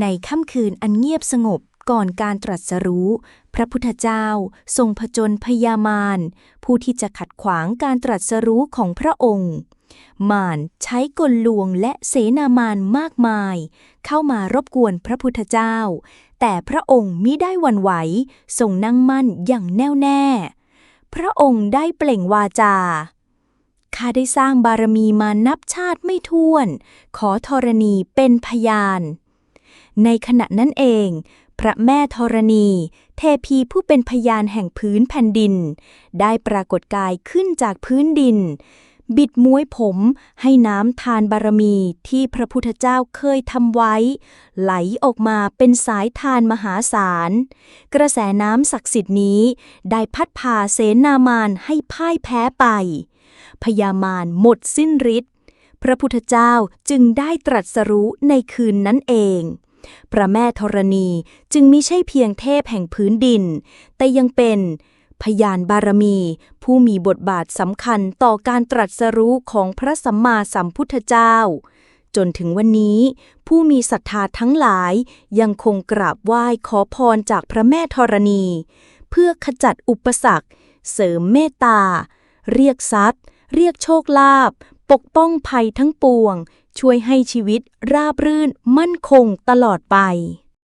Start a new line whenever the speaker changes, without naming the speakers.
ในค่ำคืนอันเงียบสงบก่อนการตรัสรู้ พระพุทธเจ้าทรงผจญพยามาร ผู้ที่จะขัดขวางการตรัสรู้ของพระองค์ มารใช้กลลวงและเสนามารมากมาย เข้ามารบกวนพระพุทธเจ้า แต่พระองค์มิได้วันไหวทรงนั่งมั่นอย่างแน่วแน่ พระองค์ได้เปล่งวาจาข้าได้สร้างบารมีมานับชาติไม่ถ้วน ขอธรณีเป็นพยาน ในขณะนั้นเอง พระแม่ธรณี เทพีผู้เป็นพยานแห่งพื้นแผ่นดิน ได้ปรากฏกายขึ้นจากพื้นดิน บิดม้วยผมให้น้ำทานบารมีที่พระพุทธเจ้าเคยทำไว้ ไหลออกมาเป็นสายทานมหาศาล กระแสน้ำศักดิ์สิทธิ์นี้ได้พัดพาเสนามานให้พ่ายแพ้ไป พญามารหมดสิ้นฤทธิ์พระพุทธเจ้าจึงได้ตรัสรู้ในคืนนั้นเอง พระแม่ธรณีจึงไม่ใช่เพียงเทพแห่งพื้นดิน แต่ยังเป็นพยานบารมี ผู้มีบทบาทสำคัญต่อการตรัสรู้ของพระสัมมาสัมพุทธเจ้า จนถึงวันนี้ ผู้มีศรัทธาทั้งหลายยังคงกราบไหว้ขอพรจากพระแม่ธรณี เพื่อขจัดอุปสรรค เสริมเมตตา เรียกทรัพย์ เรียกโชคลาภ ปกป้องภัยทั้งปวง ช่วยให้ชีวิตราบรื่นมั่นคงตลอดไป